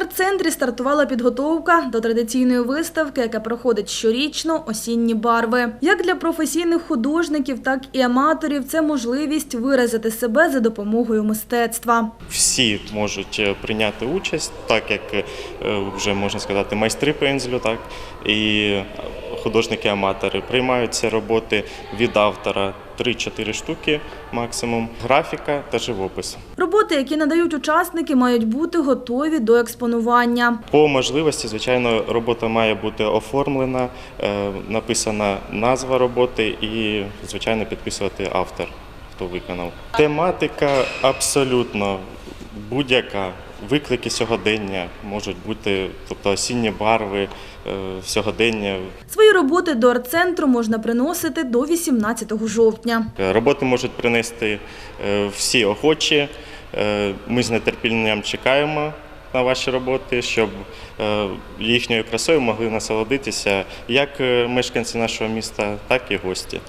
por арт-центрі стартувала підготовка до традиційної виставки, яка проходить щорічно осінні барви. Як для професійних художників, так і аматорів це можливість виразити себе за допомогою мистецтва. всі можуть е, прийняти участь, так як е, вже можна сказати, майстри пензлю, так і художники-аматори приймають ці роботи від автора 3-4 штуки максимум, графіка та живопис. Роботи, які надають учасники, мають бути готові до експонування. По можливості, звичайно, робота має бути оформлена, е, написана назва роботи і, звичайно, підписувати автор, хто виконав. Тематика абсолютно будь-яка. Виклики сьогодення можуть бути, тобто осінні барви, е, сьогодення. Свої роботи до арт-центру можна приносити до 18 жовтня. Е, Роботи можуть принести всі охочі. Ми з нетерпінням чекаємо на ваші роботи, щоб е, їхньою красою могли насолодитися як е, мешканці нашого міста, так і гості.